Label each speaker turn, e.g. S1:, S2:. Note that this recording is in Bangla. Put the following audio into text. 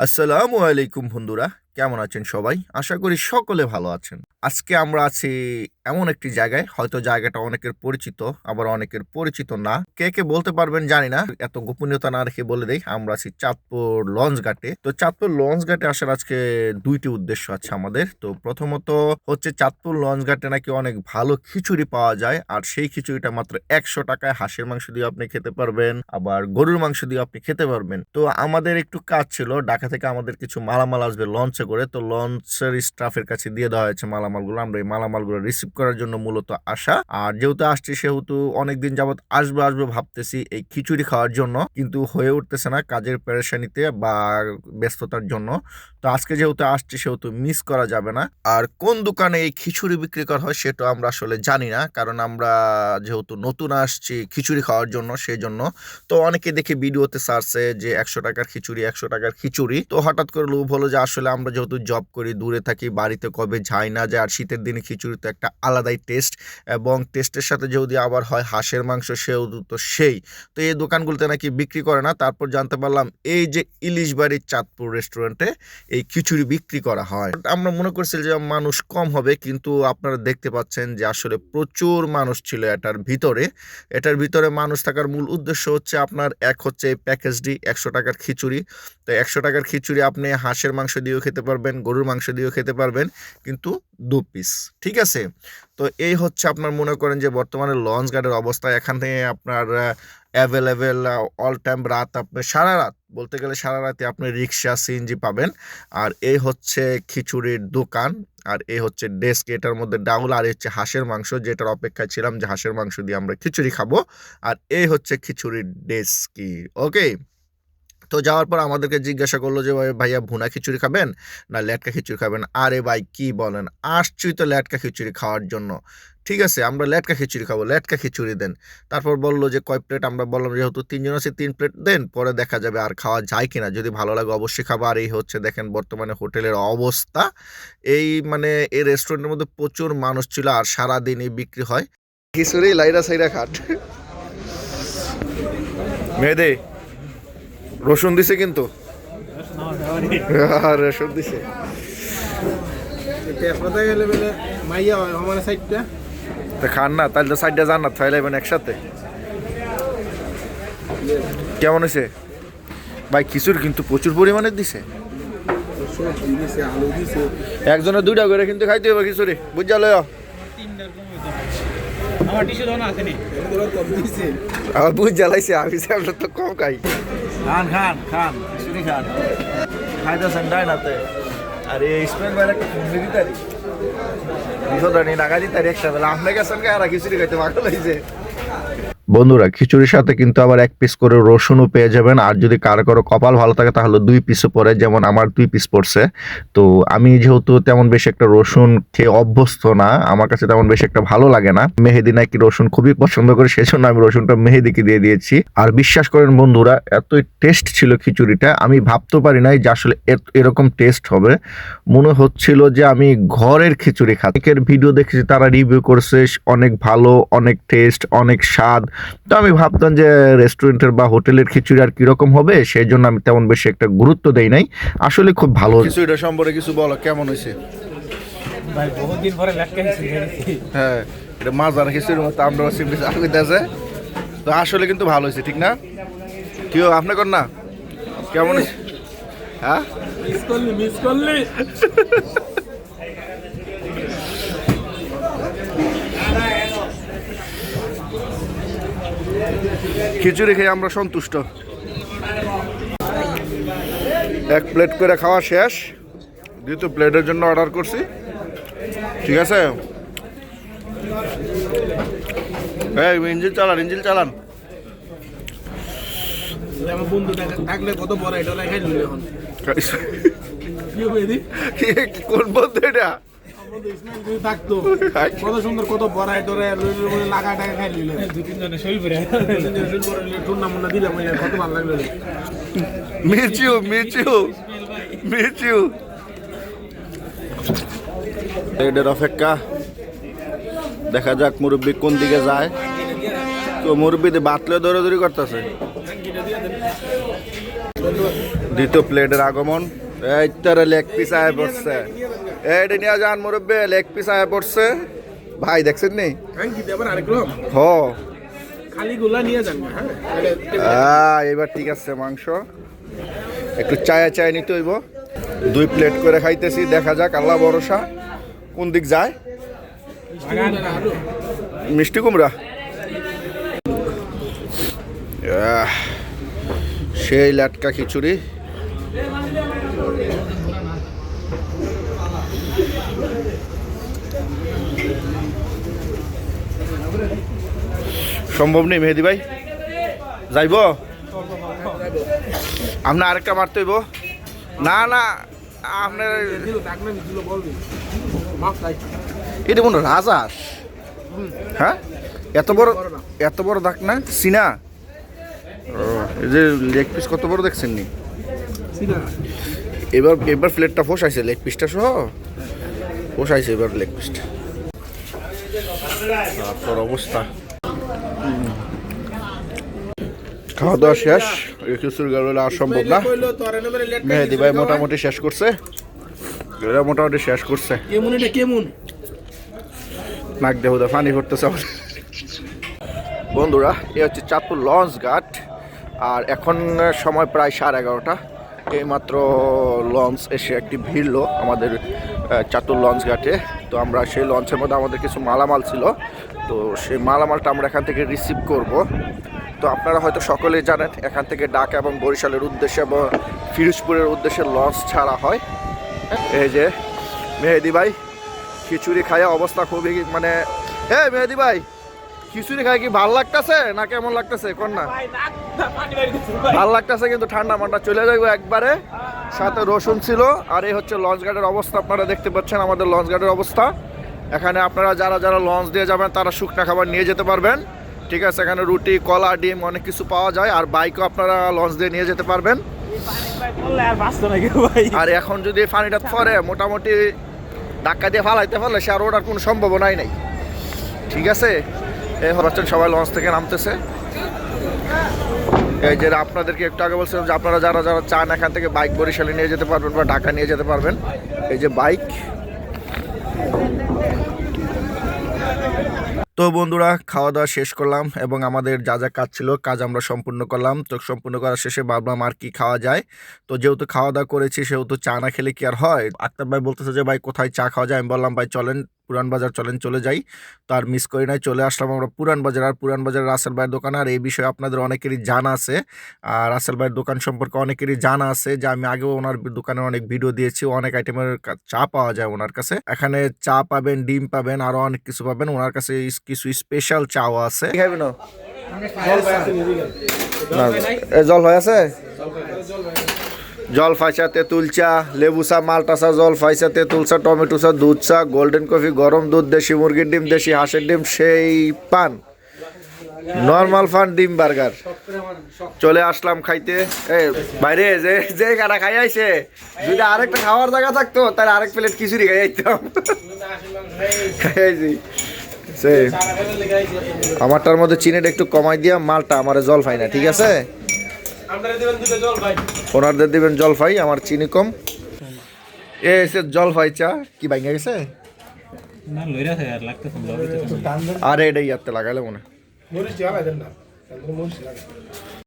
S1: আসসালামু আলাইকুম বন্ধুরা কেমন আছেন সবাই? আশা করি সকলে ভালো আছেন। আজকে আমরা আছি এমন একটি জায়গায়। হয়তো জায়গাটা অনেকের পরিচিত, আবার অনেকের পরিচিত না। কে কে বলতে পারবেন জানি না। এত গোপনীয়তা না রেখে বলে দেই, আমরা আছি চাঁদপুর লঞ্চ ঘাটে। তো চাঁদপুর লঞ্চ ঘাটে আসার আজকে দুইটি উদ্দেশ্য আছে আমাদের। তো প্রথমত হচ্ছে চাঁদপুর লঞ্চ ঘাটে নাকি অনেক ভালো খিচুড়ি পাওয়া যায়, আর সেই খিচুড়িটা মাত্র একশো টাকায় হাঁসের মাংস দিয়ে আপনি খেতে পারবেন, আবার গরুর মাংস দিয়ে আপনি খেতে পারবেন। তো আমাদের একটু কাজ ছিল, ঢাকা থেকে আমাদের কিছু মালামাল আসবে লঞ্চে করে। তো লঞ্চের স্টাফের কাছে দিয়ে দেওয়া হয়েছে মালামালগুলো, আমরা এই মালামালগুলো রিসিভ করার জন্য মূলত আসা। আর যেহেতু আসছি, সেহেতু অনেকদিন যাবৎ আসবে আসবে ভাবতেছি এই খিচুড়ি খাওয়ার জন্য, কিন্তু হয়ে উঠতেছে না কাজের পেরেশানিতে বা ব্যস্ততার জন্য। তো আজকে যেহেতু আসছি, সেহেতু মিস করা যাবে না। আর কোন দোকানে এই খিচুড়ি বিক্রি করা হয়, সেটা আমরা আসলে জানি না, কারণ আমরা যেহেতু নতুন আসছি খিচুড়ি খাওয়ার জন্য সেই জন্য তো অনেকে দেখে ভিডিওতে সারছে যে একশো টাকার খিচুড়ি, একশো টাকার খিচুড়ি। তো হঠাৎ করে লোভ হলো যে আসলে আমরা যেহেতু জব করি, দূরে থাকি, বাড়িতে কবে যাই না যায় আর শীতের দিনে খিচুড়ি তো একটা আলাদাই টেস্ট এবং টেস্টের সাথে যদি আবার হয় হাঁসের মাংস, সেও তো সেই। তো এই দোকানগুলোতে নাকি বিক্রি করে না, তারপর জানতে পারলাম এই যে ইলিশ বাড়ির চাঁদপুর রেস্টুরেন্টে এই খিচুড়ি বিক্রি করা হয়। আমরা মনে করছিলাম যে মানুষ কম হবে, কিন্তু আপনারা দেখতে পাচ্ছেন যে আসলে প্রচুর মানুষ ছিল এটার ভিতরে। এটার ভিতরে মানুষ থাকার মূল উদ্দেশ্য হচ্ছে আপনার এক হচ্ছে প্যাকেজ ডি একশো টাকার খিচুড়ি। তো একশো টাকার খিচুড়ি আপনি হাঁসের মাংস দিয়েও খেতে পারবেন, গরুর মাংস দিয়েও খেতে পারবেন, কিন্তু দু পিস ঠিক আছে? তো এই হচ্ছে আপনার মনে করেন যে বর্তমানে লঞ্চ গার্ডের অবস্থা। এখান আপনার অ্যাভেলেবেল অল টাইম রাত আপনি সারা রাত, বলতে গেলে সারা রাতে আপনি রিক্সা সিএনজি পাবেন। আর এই হচ্ছে খিচুড়ির দোকান, আর এই হচ্ছে ডেস্ক এটার মধ্যে ডাউল, আর হচ্ছে হাঁসের মাংস, যেটার অপেক্ষায় ছিলাম যে হাঁসের মাংস দিয়ে আমরা খিচুড়ি খাব। আর এই হচ্ছে খিচুড়ির ডেস্কি ওকে? তো যাওয়ার পর আমাদেরকে জিজ্ঞাসা করল যে, ভাই, ভাইয়া ভুনা খিচুড়ি খাবেন না ল্যাটকা খিচুড়ি খাবেন? আরে ভাই, কি বলেন? আসছি তো ল্যাটকা খিচুড়ি খাওয়ার জন্য। ঠিক আছে, আমরা ল্যাটকা খিচুড়ি খাব, ল্যাটকা খিচুড়ি দেন। তারপর বলল যে, কয় প্লেট? আমরা বললাম, যেহেতু তিনজন আছে, তিন প্লেট দেন, পরে দেখা যাবে আর খাওয়া যায় কিনা। যদি ভালো লাগে অবশ্যই খাব। আর এই হচ্ছে, দেখেন বর্তমানে হোটেলের অবস্থা। এই মানে এই রেস্টুরেন্টের মধ্যে প্রচুর মানুষ ছিল আর সারাদিনই বিক্রি হয়। খিচুড়ি লাইরা সাইরা খাট। মেয়েদে রসুন দিছে কিন্তু। আর রসুন দিছে।
S2: তেজপাতা গেলে বেলে মাইয়া হয় সাইডটা।
S1: তো খান না তাহলে তো সাইডটা যান না একসাথে। কেমন হয়েছে? ভাই খিচুড়ি কিন্তু প্রচুর পরিমাণে দিছে।
S2: সবজি আলু দিছে
S1: একজনের দুইটা করে কিন্তু খাইতে হবে খিচুড়ি বুঝা লয়?
S3: আমার টিস্যু ধরনা আছে নি।
S2: এগুলো কম দিছে
S1: আমার বুঝ জ্বালাইছে আমি তো কম খাই।
S3: খান খান খান খিচুড়ি খান।
S1: খাইতেছেন ডাই নাতে। আর, এই স্পেন বাইরে একটা ফোন দিতে তারি। বিশোধনী নাগা দিতে তারি একসাথে। আপনি গেছেন আর খিচুড়ি খাইতে মাখা লাগছে বন্ধুরা, খিচুড়ির সাথে কিন্তু আবার এক পিস করে রসুনও পেয়ে যাবেন। আর যদি কারও কারও কপাল ভালো থাকে, তাহলে দুই পিসও পড়ে যেমন আমার দুই পিস পড়ছে। তো আমি যেহেতু তেমন বেশি একটা রসুন খেয়ে অভ্যস্ত না, আমার কাছে তেমন বেশি একটা ভালো লাগে না। মেহেদি নাকি রসুন খুবই পছন্দ করে, সেজন্য আমি রসুনটা মেহেদিকে দিয়ে দিয়েছি। আর বিশ্বাস করেন বন্ধুরা, এতই টেস্ট ছিল খিচুড়িটা, আমি ভাবতে পারি নাই যে আসলে এরকম টেস্ট হবে। মনে হচ্ছিল যে আমি ঘরের খিচুড়ি অনেকের ভিডিও দেখেছি, তারা রিভিউ করছে, অনেক ভালো, অনেক টেস্ট অনেক স্বাদ। তো আমি ভাবতাম যে রেস্টুরেন্টের বা হোটেলের খিচুড়ি আর কীরকম হবে সেই জন্য আমি তেমন বেশি একটা গুরুত্ব দেই নাই। আসলে খুব ভালো খিচুড়িটা সম্পর্কে কিছু বলো কেমন হয়েছে?
S3: ভাই পরে
S1: হ্যাঁ এটা মাজার খিচুড়ির মতো আমরা তো আসলে কিন্তু ভালো হয়েছে ঠিক না? কেউ আপনি কর না? কেমন হয়েছে? হ্যাঁ?
S2: মিস করলি মিস করলি।
S1: খিচুড়ি খেয়ে আমরা সন্তুষ্ট। এক প্লেট করে খাওয়া শেষ। দ্বিতীয় প্লেটের জন্য অর্ডার করছি। ঠিক আছে? এই ইঞ্জিন চালান ইঞ্জিন চালান। কোন বন্ধু এটা?
S2: কত সুন্দর কত
S1: অপেক্ষা। দেখা যাক মুরব্বী কোন দিকে যায়। তো মুরব্বী বাতলে দৌড়াদৌড়ি করতেছে। দ্বিতীয় প্লেটের আগমন। এই তারা লেগ পিস আয় পড়ছে। এইটা নিয়ে যান মুরব্বী লেগ পিস আয় পড়ছে। ভাই দেখছেন নি?
S2: রকম।
S1: হ।
S2: হ্যাঁ?
S1: এবার ঠিক আছে মাংস। একটু চায়া চায় নিতে হইব। দুই প্লেট করে খাইতেছি দেখা যাক আল্লাহ ভরসা। কোন দিক যায়? মিষ্টি কুমড়া। সেই লাটকা খিচুড়ি। সম্ভব নেই, মেহেদি ভাই? যাইব? আপনার আরেকটা মারতে হইব। না না, আপনার এটা মনে হয় হ্যাঁ? এত বড় এত বড় দাগ না? সিনা? এই যে লেগ পিস কত বড় দেখছেন নি এবার এবার প্লেটটা ফোসাইছে লেগ পিসটা সহ। ফোসাইছে এবার লেগ পিসটা তারপর অবস্থা। খাওয়া দাওয়া শেষ। কিছুর কারণে আর সম্ভব না মেহেদি ভাই মোটামুটি শেষ করছে। এরা মোটামুটি শেষ করছে।
S2: কেমন এটা কেমন?
S1: নাক পানি পড়তেছে আমার। বন্ধুরা এ হচ্ছে চাঁদপুর লঞ্চ ঘাট। আর এখন সময় প্রায় সাড়ে এগারোটা। এইমাত্র লঞ্চ এসে একটি ভিড়লো আমাদের চাঁদপুর লঞ্চ ঘাটে। তো আমরা সেই লঞ্চের মধ্যে আমাদের কিছু মালামাল ছিল। তো সেই মালামালটা আমরা এখান থেকে রিসিভ করব। তো আপনারা হয়তো সকলেই জানেন, এখান থেকে ঢাকা এবং বরিশালের উদ্দেশ্যে এবং ফিরোজপুরের উদ্দেশ্যে লঞ্চ ছাড়া হয়। এই যে, মেহেদি ভাই, খিচুড়ি খাইয়া অবস্থা খুবই মানে হে মেহেদি ভাই, খিচুড়ি খাই কি ভালো লাগতেছে না কেমন লাগতেছে? কোন না? ভালো লাগতেছে কিন্তু ঠান্ডা মান্ডা চলে যাবে একবারে। সাথে রসুন ছিল, আর এই হচ্ছে লঞ্চ গার্ডের অবস্থা, আপনারা দেখতে পাচ্ছেন আমাদের লঞ্চ গার্ডের অবস্থা। এখানে আপনারা যারা যারা লঞ্চ দিয়ে যাবেন, তারা শুকনা খাবার নিয়ে যেতে পারবেন। ঠিক আছে, এখানে রুটি, কলা, ডিম অনেক কিছু পাওয়া যায়, আর বাইকও আপনারা লঞ্চ দিয়ে নিয়ে যেতে পারবেন।
S3: আর
S1: এখন যদি পানিটা পরে মোটামুটি ধাক্কা দিয়ে ফালাইতে পারলে সে আর ওঠার কোনো সম্ভাবনাই নেই। ঠিক আছে? এই হচ্ছেন সবাই লঞ্চ থেকে নামতেছে। এই যে আপনাদেরকে একটু আগে বলছিলাম যে আপনারা যারা যারা চান এখান থেকে বাইক বরিশালে নিয়ে যেতে পারবেন বা ঢাকা নিয়ে যেতে পারবেন। এই যে বাইক তো বন্ধুরা খাওয়া দাওয়া শেষ করলাম এবং আমাদের যা যা কাজ ছিল, কাজ আমরা সম্পূর্ণ করলাম। তো সম্পূর্ণ করার শেষে ভাবলাম আর কি খাওয়া যায়। তো যেহেতু খাওয়া দাওয়া করেছি, সেহেতু চা না খেলে কি আর হয়? আক্তার ভাই বলতেছে যে, ভাই, কোথায় চা খাওয়া যায়? আমি বললাম, ভাই, চলেন পুরান বাজার চলেন চলে যাই। তো আর মিস করি নাই চলে আসলাম আমরা পুরান বাজার। আর পুরান বাজার রাসেল ভাইয়ের দোকান আর এই বিষয়ে আপনাদের অনেকেরই জানা আছে। আর রাসেল ভাইয়ের দোকান সম্পর্কে অনেকেরই জানা আছে যে আমি আগেও ওনার দোকানে অনেক ভিডিও দিয়েছি। অনেক আইটেমের চা পাওয়া যায় ওনার কাছে। এখানে চা পাবেন ডিম পাবেন আরও অনেক কিছু পাবেন। ওনার কাছে কিছু স্পেশাল চাও আছে। জল হয়ে আছে। জলফাই চা তেঁতুল চা, লেবু চা, মালটা চা জলফাই চা তেঁতুল চা, টমেটো চা, দুধ চা, গোল্ডেন কফি, গরম দুধ, দেশি মুরগির ডিম, দেশি হাঁসের ডিম, সেই পান। নর্মাল ফান ডিম বার্গার। চলে আসলাম খাইতে। বাইরে, যে যে কাটা খাই আইছে, যদি আরেকটা খাওয়ার জায়গা থাকতো, তাহলে আরেক প্লেট খিচুড়ি খাই আইতাম। আমারটার মধ্যে চিনিটা একটু কমাই দিয়া, মালটা আমার জল ফাই না ঠিক আছে? ওনারদের দিবেন জলফাই আমার চিনি কম। এ এসে জলফাই চা। কি ভাঙে গেছে।
S3: আরে
S1: এটাই ইয়াতে লাগাইলে মনে